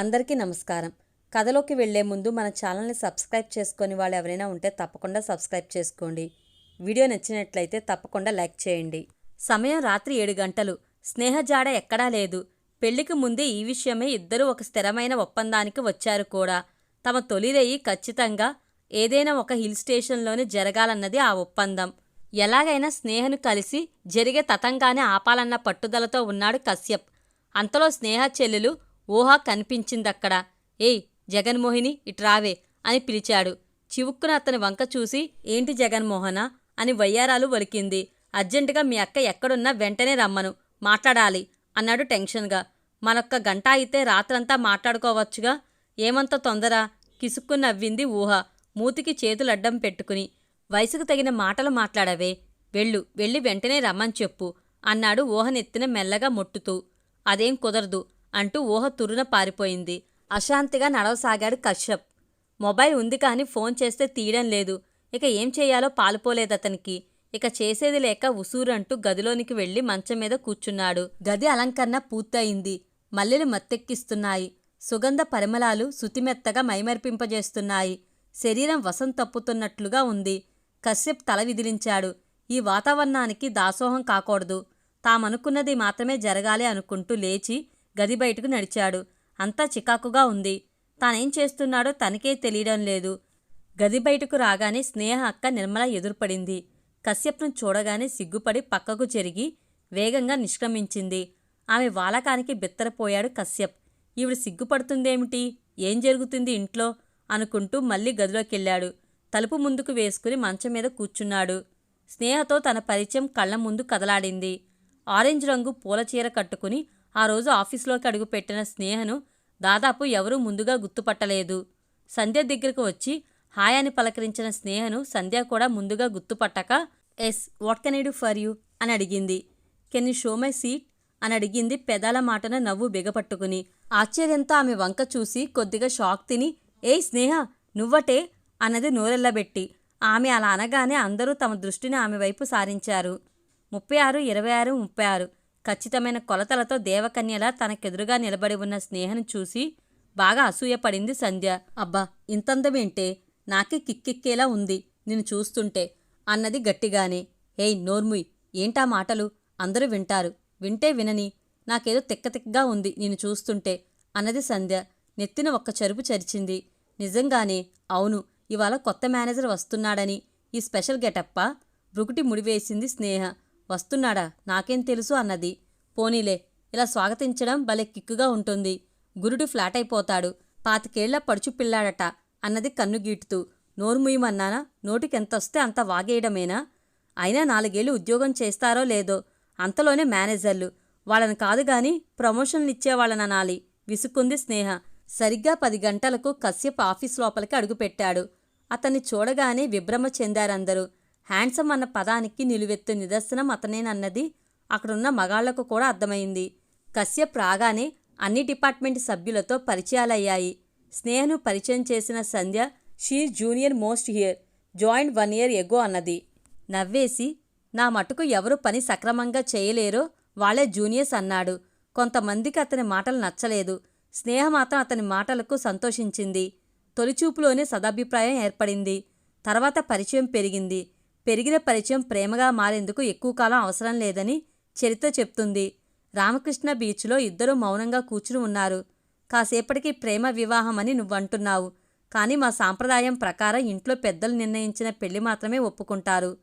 అందరికీ నమస్కారం. కథలోకి వెళ్ళే ముందు మన ఛానల్ని సబ్స్క్రైబ్ చేసుకొని వాళ్ళు ఎవరైనా ఉంటే తప్పకుండా సబ్స్క్రైబ్ చేసుకోండి. వీడియో నచ్చినట్లయితే తప్పకుండా లైక్ చేయండి. సమయం రాత్రి ఏడు గంటలు. స్నేహజాడ ఎక్కడా లేదు. పెళ్ళికి ముందే ఈ విషయమే ఇద్దరూ ఒక స్థిరమైన ఒప్పందానికి వచ్చారు కూడా. తమ తొలిరేయి ఖచ్చితంగా ఏదైనా ఒక హిల్ స్టేషన్లోనే జరగాలన్నది ఆ ఒప్పందం. ఎలాగైనా స్నేహను కలిసి జరిగే తతంగానే ఆపాలన్న పట్టుదలతో ఉన్నాడు కశ్యప్. అంతలో స్నేహ చెల్లెలు ఊహ కనిపించిందక్కడ. ఏయ్ జగన్మోహిని ఇట్రావే అని పిలిచాడు. చివుక్కున అతని వంక చూసి ఏంటి జగన్మోహన? అని వయ్యారాలు వలికింది అర్జెంటుగా మీ అక్క ఎక్కడున్నా వెంటనే రమ్మను. మాట్లాడాలి అన్నాడు టెన్షన్గా. మనొక్క గంట అయితే రాత్రంతా మాట్లాడుకోవచ్చుగా? ఏమంత తొందర? కిసుక్కు నవ్వింది ఊహ. మూతికి చేతులు అడ్డం పెట్టుకుని. వయసుకు తగిన మాటలు మాట్లాడవే. వెళ్ళు వెళ్ళి వెంటనే రమ్మని చెప్పు అన్నాడు ఊహనెత్తిన మెల్లగా ముట్టుతూ. అదేం కుదరదు. అంటూ ఊహ తురున పారిపోయింది. అశాంతిగా నడవసాగాడు కశ్యప్. మొబైల్ ఉంది కానీ ఫోన్ చేస్తే తీయడం లేదు. ఇక ఏం చేయాలో పాలుపోలేదతనికి ఇక చేసేది లేక ఉసూరంటూ గదిలోనికి వెళ్ళి మంచం మీద కూర్చున్నాడు. గది అలంకరణ పూర్తయింది. మల్లెలు మత్తెక్కిస్తున్నాయి. సుగంధ పరిమళాలు శుతిమెత్తగా మైమర్పింపజేస్తున్నాయి. శరీరం వసం తప్పుతున్నట్లుగా ఉంది. కశ్యప్ తల విదిలించాడు. ఈ వాతావరణానికి దాసోహం కాకూడదు. తామనుకున్నది మాత్రమే జరగాలి అనుకుంటూ లేచి గది బయటకు నడిచాడు. అంతా చికాకుగా ఉంది. తానేం చేస్తున్నాడో తనకే తెలియడం లేదు. గది బయటకు రాగానే స్నేహ అక్క నిర్మల ఎదురుపడింది. కశ్యప్ను చూడగానే సిగ్గుపడి పక్కకు జరిగి వేగంగా నిష్క్రమించింది. ఆమె వాలకానికి బిత్తరపోయాడు కశ్యప్. ఈవిడ సిగ్గుపడుతుందేమిటి? ఏం జరుగుతుంది ఇంట్లో? అనుకుంటూ మళ్ళీ గదిలోకెళ్ళాడు. తలుపు ముందుకు వేసుకుని మంచం మీద కూర్చున్నాడు. స్నేహతో తన పరిచయం కళ్ళ ముందు కదలాడింది. ఆరెంజ్ రంగు పూల చీర కట్టుకుని ఆ రోజు ఆఫీసులోకి అడుగుపెట్టిన స్నేహను దాదాపు ఎవరూ ముందుగా గుర్తుపట్టలేదు. సంధ్య దగ్గరకు వచ్చి హాయ్ అని పలకరించిన స్నేహను సంధ్య కూడా ముందుగా గుర్తుపట్టక yes what can I do for you? అని అడిగింది. Can you show my seat? అని అడిగింది పెదాల మాటన నవ్వు బిగపట్టుకుని. ఆశ్చర్యంతో ఆమె వంక చూసి కొద్దిగా షాక్ తిని ఏయ్ స్నేహ నువ్వటే? అన్నది నోరెల్లబెట్టి ఆమె అలా అనగానే అందరూ తమ దృష్టిని ఆమె వైపు సారించారు. ముప్పై ఆరు ఇరవై ఆరు ముప్పై ఆరు. ఖచ్చితమైన కొలతలతో దేవకన్యలా తనకెదురుగా నిలబడి ఉన్న స్నేహను చూసి బాగా అసూయపడింది సంధ్య. అబ్బా ఇంతందమేంటే? నాకే కిక్కెక్కేలా ఉంది నిన్ను చూస్తుంటే అన్నది గట్టిగానే. హేయ్ నోర్ముయ్ ఏంటా మాటలు? అందరూ వింటారు. వింటే వినని. నాకేదో తిక్కతిక్కగా ఉంది నిన్ను చూస్తుంటే అన్నది సంధ్య. నెత్తిన ఒక్క చెరుపు చరిచింది. నిజంగానే అవును ఇవాళ కొత్త మేనేజర్ వస్తున్నాడని ఈ స్పెషల్ గెటప్పా? బ్రుకుటి ముడివేసింది స్నేహ. వస్తున్నాడా? నాకేం తెలుసు అన్నది. పోనీలే ఇలా స్వాగతించడం భలే కిక్కుగా ఉంటుంది. గురుడు ఫ్లాట్ అయిపోతాడు పాతికేళ్ళ పడుచు పిల్లాడట అన్నది కన్నుగీటుతూ నోరుముయ్యమన్నానా నోటికెంతొస్తే అంత వాగేయడమేనా? అయినా నాలుగేళ్ళు ఉద్యోగం చేస్తారో లేదో? అంతలోనే మేనేజర్లు. వాళ్ళని కాదు గాని ప్రమోషన్లు ఇచ్చేవాళ్ళననాలి విసుక్కుంది స్నేహ. సరిగ్గా పది గంటలకు కశ్యప్ ఆఫీస్ లోపలికి అడుగుపెట్టాడు. అతన్ని చూడగానే విభ్రమ చెందారందరూ. హ్యాండ్సమ్ అన్న పదానికి నిలువెత్తు నిదర్శనం అతనేనన్నది. అక్కడున్న మగాళ్ళకు కూడా అర్థమైంది. కశ్యప్ రాగానే అన్ని డిపార్ట్మెంట్ సభ్యులతో పరిచయాలయ్యాయి. స్నేహను పరిచయం చేసిన Sandhya she junior most here joined one year ago అన్నది. నవ్వేసి నా మటుకు ఎవరు పని సక్రమంగా చేయలేరో వాళ్ళే జూనియర్స్ అన్నాడు. కొంతమందికి అతని మాటలు నచ్చలేదు. స్నేహ మాత్రం అతని మాటలకు సంతోషించింది. తొలిచూపులోనే సదాభిప్రాయం ఏర్పడింది. తర్వాత పరిచయం పెరిగింది. పెరిగిన పరిచయం ప్రేమగా మారేందుకు ఎక్కువ కాలం అవసరం లేదని చరిత్ర చెప్తుంది. రామకృష్ణ బీచ్లో ఇద్దరూ మౌనంగా కూర్చుని ఉన్నారు. కాసేపటికి ప్రేమ వివాహమని నువ్వంటున్నావు. కానీ మా సాంప్రదాయం ప్రకారం ఇంట్లో పెద్దలు నిర్ణయించిన పెళ్ళి మాత్రమే ఒప్పుకుంటారు.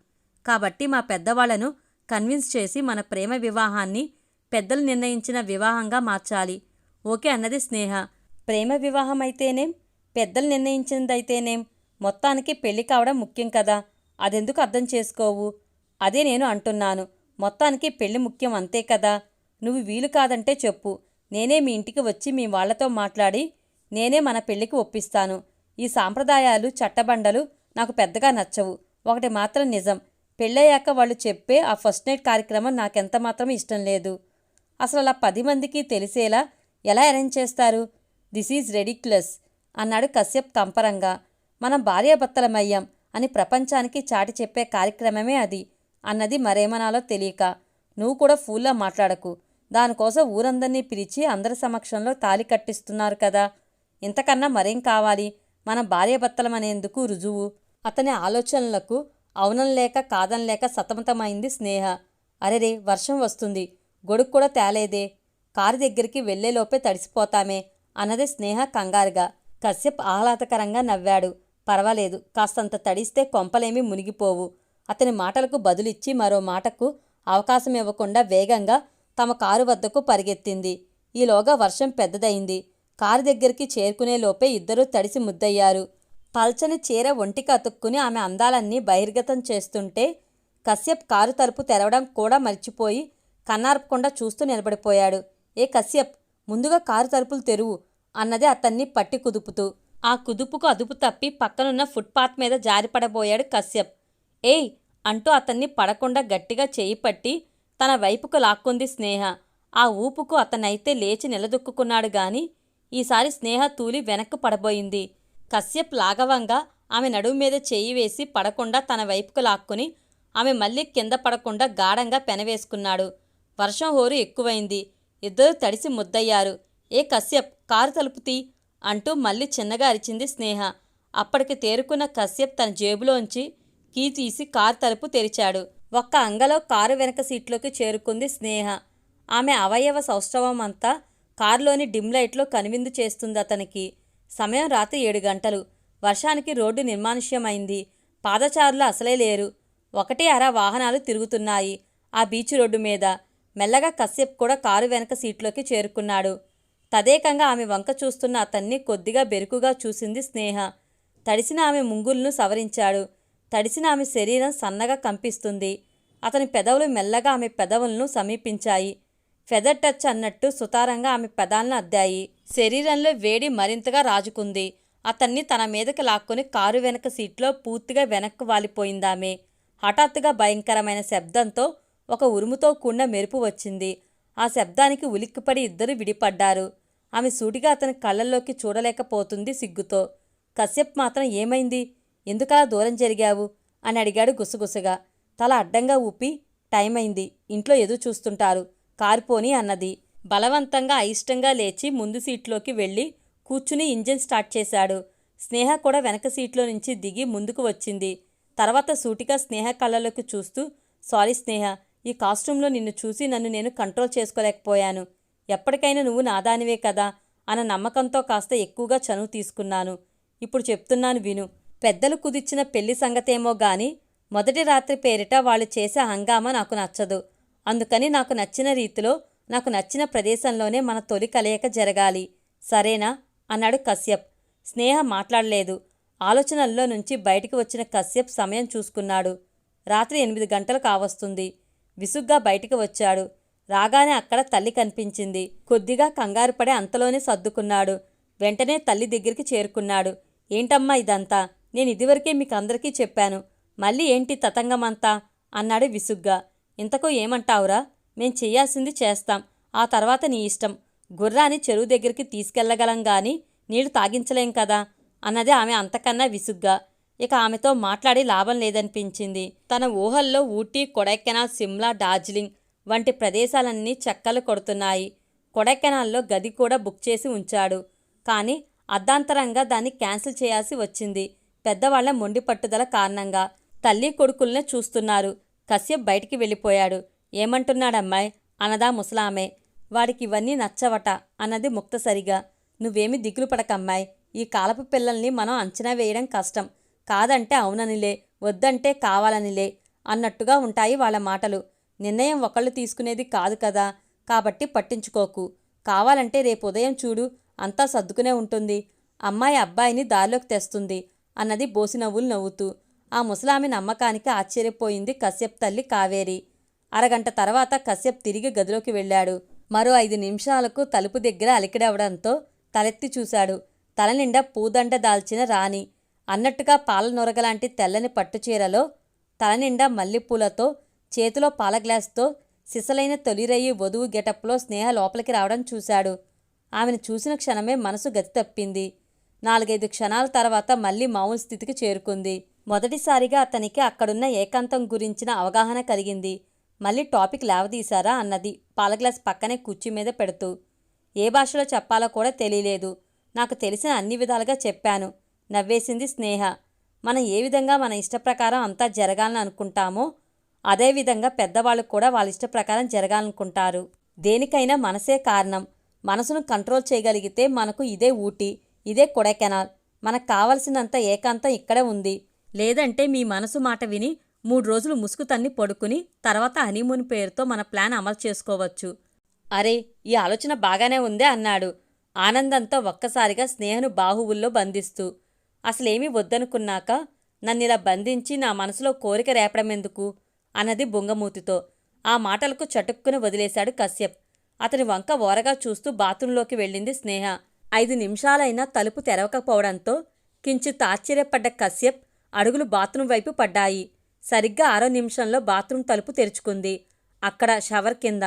కాబట్టి మా పెద్దవాళ్ళను కన్విన్స్ చేసి మన ప్రేమ వివాహాన్ని పెద్దలు నిర్ణయించిన వివాహంగా మార్చాలి. ఓకే అన్నది స్నేహ. ప్రేమ వివాహం అయితేనేం పెద్దలు నిర్ణయించినదైతేనేం? మొత్తానికి పెళ్ళి కావడం ముఖ్యం కదా. అదెందుకు అర్థం చేసుకోవు? అదే నేను అంటున్నాను. మొత్తానికి పెళ్ళి ముఖ్యం అంతే కదా. నువ్వు వీలు కాదంటే చెప్పు. నేనే మీ ఇంటికి వచ్చి మీ వాళ్ళతో మాట్లాడి నేనే మన పెళ్ళికి ఒప్పిస్తాను. ఈ సాంప్రదాయాలు చట్టబండలు నాకు పెద్దగా నచ్చవు. ఒకటి మాత్రం నిజం. పెళ్ళయ్యాక వాళ్ళు చెప్పే ఆ ఫస్ట్ నైట్ కార్యక్రమం నాకెంత మాత్రం ఇష్టం లేదు. అసలు అలా పది మందికి తెలిసేలా ఎలా అరేంజ్ చేస్తారు? దిస్ ఈజ్ రెడిక్యులస్ అన్నాడు కశ్యప్ కంపరంగా మనం భార్యాభర్తలమయ్యాం. అని ప్రపంచానికి చాటి చెప్పే కార్యక్రమమే అది అన్నది మరేమనాలో తెలియక నువ్వు కూడా ఫూల్లా మాట్లాడకు. దానికోసం ఊరందరినీ పిలిచి అందరి సమక్షంలో తాలి కట్టిస్తున్నారు కదా. ఇంతకన్నా మరేం కావాలి? మన భార్యాభర్తలమనేందుకు రుజువు? అతని ఆలోచనలకు అవునం లేక కాదం లేక సతమతమైంది స్నేహ. అరెరే వర్షం వస్తుంది. గొడుగు కూడా తేలేదే. కారు దగ్గరికి వెళ్ళేలోపే తడిసిపోతామే అన్నది స్నేహ కంగారుగా. కశ్యప్ ఆహ్లాదకరంగా నవ్వాడు. పర్వాలేదు కాస్తంత తడిస్తే కొంపలేమీ మునిగిపోవు. అతని మాటలకు బదులిచ్చి మరో మాటకు అవకాశం ఇవ్వకుండా వేగంగా తమ కారు వద్దకు పరిగెత్తింది. ఈలోగా వర్షం పెద్దదైంది కారు దగ్గరికి చేరుకునే లోపే ఇద్దరూ తడిసి ముద్దయ్యారు. పల్చని చీర ఒంటికి అతుక్కుని ఆమె అందాలన్నీ బహిర్గతం చేస్తుంటే కశ్యప్ కారు తలుపు తెరవడం కూడా మర్చిపోయి కన్నార్పకుండా చూస్తూ నిలబడిపోయాడు. ఏ కశ్యప్ ముందుగా కారు తలుపులు తెరువు అన్నది అతన్ని పట్టి కుదుపుతూ. ఆ కుదుపుకు అదుపు తప్పి పక్కనున్న ఫుట్పాత్ మీద జారిపడబోయాడు కశ్యప్. ఏయ్! అంటూ అతన్ని పడకుండా గట్టిగా చేయి పట్టి తన వైపుకు లాక్కుంది స్నేహ. ఆ ఊపుకు అతనైతే లేచి నిలదొక్కున్నాడు గాని ఈసారి స్నేహ తూలి వెనక్కు పడబోయింది. కశ్యప్ లాఘవంగా ఆమె నడుము మీద చేయి వేసి పడకుండా తన వైపుకు లాక్కుని ఆమె మళ్ళీ కింద పడకుండా గాఢంగా పెనవేసుకున్నాడు. వర్షం హోరు ఎక్కువైంది. ఇద్దరూ తడిసి ముద్దయ్యారు. ఏ కశ్యప్! కారు తలుపుతీ అంటూ మళ్ళీ చిన్నగా అరిచింది స్నేహ. అప్పటికి తేరుకున్న కశ్యప్ తన జేబులోంచి కీ తీసి కారు తలుపు తెరిచాడు. ఒక్క అంగలో కారు వెనక సీట్లోకి చేరుకుంది స్నేహ. ఆమె అవయవ సౌష్ఠవం అంతా కారులోని డిమ్ లైట్లో కనువిందు చేస్తుంది అతనికి. సమయం రాత్రి ఏడు గంటలు. వర్షానికి రోడ్డు నిర్మానుష్యమైంది. పాదచారులు అసలే లేరు. ఒకటి అర వాహనాలు తిరుగుతున్నాయి. ఆ బీచ్ రోడ్డు మీద. మెల్లగా కశ్యప్ కూడా కారు వెనక సీట్లోకి చేరుకున్నాడు. తదేకంగా ఆమె వంక చూస్తున్న అతన్ని కొద్దిగా బెరుకుగా చూసింది స్నేహ. తడిసిన ఆమె ముంగుల్ను సవరించాడు. తడిసిన ఆమె శరీరం సన్నగా కంపిస్తుంది. అతని పెదవులు మెల్లగా ఆమె పెదవులను సమీపించాయి. ఫెదర్ టచ్ అన్నట్టు సుతారంగా ఆమె పెదాలను అద్దాయి. శరీరంలో వేడి మరింతగా రాజుకుంది. అతన్ని తన మీదకి లాక్కొని కారు వెనక సీట్లో పూర్తిగా వెనక్కు వాలిపోయిందామె. హఠాత్తుగా భయంకరమైన శబ్దంతో ఒక ఉరుముతో కూడిన మెరుపు వచ్చింది. ఆ శబ్దానికి ఉలిక్కిపడి ఇద్దరు విడిపడ్డారు. ఆమె సూటిగా అతని కళ్ళల్లోకి చూడలేకపోతుంది సిగ్గుతో. కశ్యప్ మాత్రం ఏమైంది? ఎందుకలా దూరం జరిగావు? అని అడిగాడు గుసగుసగా. తల అడ్డంగా ఊపి టైం అయింది ఇంట్లో ఎదురు చూస్తుంటారు కారుపోని అన్నది. బలవంతంగా అయిష్టంగా లేచి ముందు సీట్లోకి వెళ్ళి కూర్చుని ఇంజిన్ స్టార్ట్ చేశాడు. స్నేహ కూడా వెనక సీట్లో నుంచి దిగి ముందుకు వచ్చింది. తర్వాత సూటిగా స్నేహ కళ్ళలోకి చూస్తూ సారీ స్నేహ ఈ కాస్ట్యూమ్లో నిన్ను చూసి నన్ను నేను కంట్రోల్ చేసుకోలేకపోయాను. ఎప్పటికైనా నువ్వు నాదానివే కదా అన్న నమ్మకంతో కాస్త ఎక్కువగా చనువు తీసుకున్నాను. ఇప్పుడు చెప్తున్నాను విను. పెద్దలు కుదిర్చిన పెళ్ళి సంగతేమో గాని మొదటి రాత్రి పేరిట వాళ్ళు చేసే హంగామా నాకు నచ్చదు. అందుకని నాకు నచ్చిన రీతిలో నాకు నచ్చిన ప్రదేశంలోనే మన తొలి కలయిక జరగాలి. సరేనా? అన్నాడు కశ్యప్. స్నేహ మాట్లాడలేదు. ఆలోచనల్లో నుంచి బయటికి వచ్చిన కశ్యప్ సమయం చూసుకున్నాడు. రాత్రి ఎనిమిది గంటలు కావస్తుంది విసుగ్గా బయటికి వచ్చాడు. రాగానే అక్కడ తల్లి కనిపించింది. కొద్దిగా కంగారు పడే అంతలోనే సర్దుకున్నాడు. వెంటనే తల్లి దగ్గరికి చేరుకున్నాడు. ఏంటమ్మా ఇదంతా? నేను ఇదివరకే మీకు అందరికీ చెప్పాను. మళ్ళీ ఏంటి తతంగమంతా? అన్నాడు విసుగ్గా. ఇంతకు ఏమంటావురా? మేం చెయ్యాల్సింది చేస్తాం. ఆ తర్వాత నీ ఇష్టం. గుర్రాన్ని చెరువు దగ్గరికి తీసుకెళ్ళగలం గాని నీళ్ళు తాగించలేం కదా? అన్నది ఆమె అంతకన్నా విసుగ్గా. ఇక ఆమెతో మాట్లాడి లాభం లేదనిపించింది. తన ఊహల్లో ఊటీ కొడైకెనాల్ సిమ్లా డార్జిలింగ్ వంటి ప్రదేశాలన్నీ చెక్కలు కొడుతున్నాయి. కొడైకెనాల్లో గది కూడా బుక్ చేసి ఉంచాడు. కానీ అర్ధాంతరంగా దాన్ని క్యాన్సిల్ చేయాల్సి వచ్చింది. పెద్దవాళ్ళ మొండి పట్టుదల కారణంగా తల్లి కొడుకుల్నే చూస్తున్నారు. కశ్యప్ బయటికి వెళ్ళిపోయాడు. ఏమంటున్నాడమ్మాయి? అనదా ముసలామే? వాడికి ఇవన్నీ నచ్చవట అన్నది ముక్తసరిగా నువ్వేమి దిగులు పడకమ్మాయి. ఈ కాలపు పిల్లల్ని మనం అంచనా వేయడం కష్టం. కాదంటే అవుననిలే వద్దంటే కావాలనిలే అన్నట్టుగా ఉంటాయి వాళ్ళ మాటలు. నిర్ణయం ఒకళ్ళు తీసుకునేది కాదు కదా. కాబట్టి పట్టించుకోకు. కావాలంటే రేపు ఉదయం చూడు అంతా సర్దుకునే ఉంటుంది. అమ్మాయి అబ్బాయిని దారిలోకి తెస్తుంది అన్నది బోసి నవ్వులు నవ్వుతూ. ఆ ముసలామి నమ్మకానికి ఆశ్చర్యపోయింది కశ్యప్ తల్లి కావేరి. అరగంట తర్వాత కశ్యప్ తిరిగి గదిలోకి వెళ్ళాడు. మరో ఐదు నిమిషాలకు తలుపు దగ్గర అలికిడవడంతో తలెత్తి చూశాడు. తల నిండా పూదండ దాల్చిన రాణి. అన్నట్టుగా పాల నొరగలాంటి తెల్లని పట్టుచీరలో తల నిండా మల్లెపూలతో చేతిలో పాల గ్లాస్తో సిసలైన తొలిరయ్యి వధువు గెటప్లో స్నేహ లోపలికి రావడం చూశాడు. ఆమెను చూసిన క్షణమే మనసు గతి తప్పింది. నాలుగైదు క్షణాల తర్వాత మళ్ళీ మామూలు స్థితికి చేరుకుంది. మొదటిసారిగా అతనికి అక్కడున్న ఏకాంతం గురించిన అవగాహన కలిగింది. మళ్ళీ టాపిక్ లేవదీశారా అన్నది పాలగ్లాస్ పక్కనే కుర్చీ మీద పెడుతూ ఏ భాషలో చెప్పాలో కూడా తెలియలేదు. నాకు తెలిసిన అన్ని విధాలుగా చెప్పాను. నవ్వేసింది స్నేహ. మనం ఏ విధంగా మన ఇష్టప్రకారం అంతా జరగాలని అనుకుంటామో అదేవిధంగా పెద్దవాళ్ళు కూడా వాళ్ళ ఇష్ట ప్రకారం జరగాలనుకుంటారు. దేనికైనా మనసే కారణం. మనసును కంట్రోల్ చేయగలిగితే మనకు ఇదే ఊటీ ఇదే కొడైకెనాల్. మనకు కావలసినంత ఏకాంతం ఇక్కడే ఉంది. లేదంటే మీ మనసు మాట విని మూడు రోజులు ముసుగు తన్ని పడుకుని తర్వాత హనీమూన్ పేరుతో మన ప్లాన్ అమలు చేసుకోవచ్చు. అరే ఈ ఆలోచన బాగానే ఉందే అన్నాడు. ఆనందంతో ఒక్కసారిగా స్నేహను బాహువుల్లో బంధిస్తూ. అసలేమీ వద్దనుకున్నాక నన్నిలా బంధించి నా మనసులో కోరిక రేపడం ఎందుకు అన్నది బొంగమూతితో. ఆ మాటలకు చటుక్కున వదిలేశాడు కశ్యప్. అతని వంక ఓరగా చూస్తూ బాత్రూంలోకి వెళ్ళింది స్నేహ. ఐదు నిమిషాలైనా తలుపు తెరవకపోవడంతో కించిత్ ఆశ్చర్యపడ్డ కశ్యప్ అడుగులు బాత్రూం వైపు పడ్డాయి. సరిగ్గా ఆరో నిమిషంలో బాత్రూం తలుపు తెరుచుకుంది. అక్కడ షవర్ కింద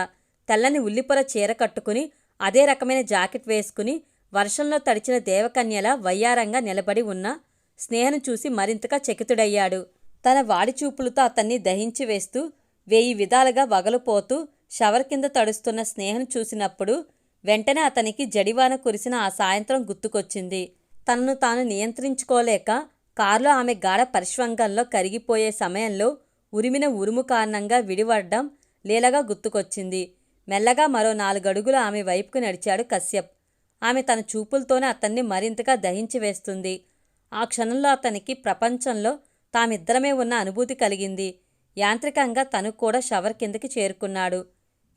తెల్లని ఉల్లిపొర చీర కట్టుకుని అదే రకమైన జాకెట్ వేసుకుని వర్షంలో తడిచిన దేవకన్యల వయ్యారంగా నిలబడి ఉన్న స్నేహను చూసి మరింతగా చకితుడయ్యాడు. తన వాడి చూపులతో అతన్ని దహించి వేస్తూ వేయి విధాలుగా వగలుపోతూ షవర్ కింద తడుస్తున్న స్నేహం చూసినప్పుడు వెంటనే అతనికి జడివాన కురిసిన ఆ సాయంత్రం గుర్తుకొచ్చింది. తనను తాను నియంత్రించుకోలేక కారులో ఆమె గాఢ పరిష్వంగంలో కరిగిపోయే సమయంలో ఉరిమిన ఉరుము కారణంగా విడివడ్డం లీలగా గుర్తుకొచ్చింది. మెల్లగా మరో నాలుగడుగులు ఆమె వైపుకు నడిచాడు కశ్యప్. ఆమె తన చూపులతోనే అతన్ని మరింతగా దహించి వేస్తుంది. ఆ క్షణంలో అతనికి ప్రపంచంలో తామిద్దరమే ఉన్న అనుభూతి కలిగింది. యాంత్రికంగా తను కూడా షవర్ కిందకి చేరుకున్నాడు.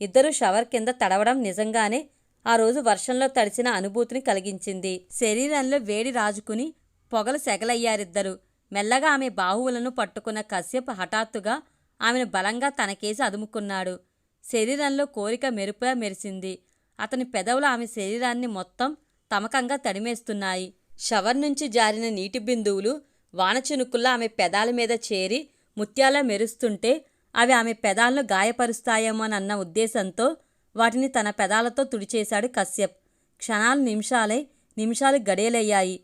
ఇద్దరూ షవర్ కింద తడవడం నిజంగానే ఆ రోజు వర్షంలో తడిచిన అనుభూతిని కలిగించింది. శరీరంలో వేడి రాజుకుని పొగలు సెగలయ్యారిద్దరు. మెల్లగా ఆమె బాహువులను పట్టుకున్న కశ్యప్ హఠాత్తుగా ఆమెను బలంగా తనకేసి అదుముకున్నాడు. శరీరంలో కోరిక మెరుపుగా మెరిసింది. అతని పెదవులు ఆమె శరీరాన్ని మొత్తం తమకంగా తడిమేస్తున్నాయి. షవర్ నుంచి జారిన నీటి బిందువులు వానచినుకుల్లా ఆమె పెదాల మీద చేరి ముత్యాల మెరుస్తుంటే అవి ఆమె పెదాలను గాయపరుస్తాయేమోనన్న ఉద్దేశంతో వాటిని తన పెదాలతో తుడిచేశాడు కశ్యప్. క్షణాలు నిమిషాలై నిమిషాలు గడియలయ్యాయి.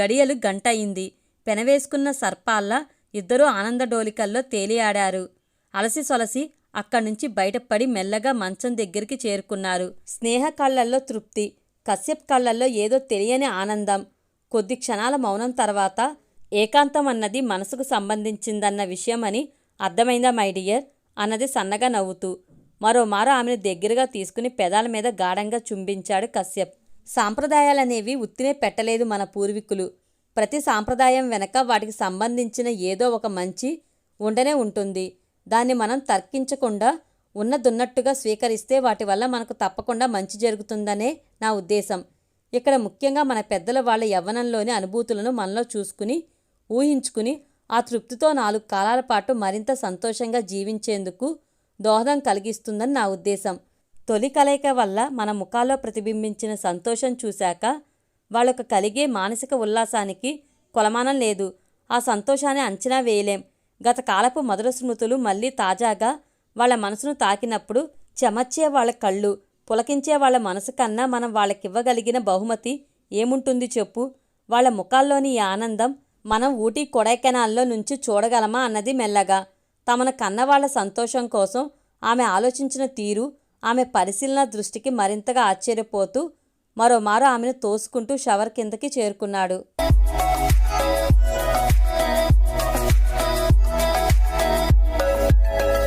గడియలు గంటయింది. పెనవేసుకున్న సర్పాల్లా ఇద్దరూ ఆనందడోలికల్లో తేలియాడారు. అలసి సొలసి అక్కడ్నుంచి బయటపడి మెల్లగా మంచం దగ్గరికి చేరుకున్నారు. స్నేహ కళ్ళల్లో తృప్తి కశ్యప్ కళ్ళల్లో ఏదో తెలియని ఆనందం. కొద్ది క్షణాల మౌనం తర్వాత ఏకాంతం అన్నది మనసుకు సంబంధించిందన్న విషయమని అర్థమైందా మై డియర్? అన్నది సన్నగా నవ్వుతూ మరోమారు ఆమెను దగ్గరగా తీసుకుని పెదాల మీద గాఢంగా చుంబించాడు కశ్యప్. సాంప్రదాయాలనేవి ఉత్తినే పెట్టలేదు మన పూర్వీకులు. ప్రతి సాంప్రదాయం వెనక వాటికి సంబంధించిన ఏదో ఒక మంచి ఉండనే ఉంటుంది. దాన్ని మనం తర్కించకుండా ఉన్నదున్నట్టుగా స్వీకరిస్తే వాటి వల్ల మనకు తప్పకుండా మంచి జరుగుతుందనే నా ఉద్దేశం. ఇక్కడ ముఖ్యంగా మన పెద్దల వాళ్ళ యవ్వనంలోని అనుభూతులను మనలో చూసుకుని ఊహించుకుని ఆ తృప్తితో నాలుగు కాలాల పాటు మరింత సంతోషంగా జీవించేందుకు దోహదం కలిగిస్తుందని నా ఉద్దేశం. తొలి కలయిక వల్ల మన ముఖాల్లో ప్రతిబింబించిన సంతోషం చూశాక వాళ్ళకు కలిగే మానసిక ఉల్లాసానికి కొలమానం లేదు. ఆ సంతోషాన్ని అంచనా వేయలేం. గత కాలపు మధుర స్మృతులు మళ్ళీ తాజాగా వాళ్ళ మనసును తాకినప్పుడు చెమర్చే వాళ్ళ కళ్ళు పులకించే వాళ్ళ మనసు కన్నా మనం వాళ్ళకివ్వగలిగిన బహుమతి ఏముంటుంది చెప్పు? వాళ్ళ ముఖాల్లోని ఈ ఆనందం మనం ఊటీ కొడైకెనాల్లో నుంచి చూడగలమా అన్నది మెల్లగా. తమను కన్నవాళ్ళ సంతోషం కోసం ఆమె ఆలోచించిన తీరు ఆమె పరిశీలన దృష్టికి మరింతగా ఆశ్చర్యపోతూ మరోమారు ఆమెను తోసుకుంటూ షవర్ కిందకి చేరుకున్నాడు.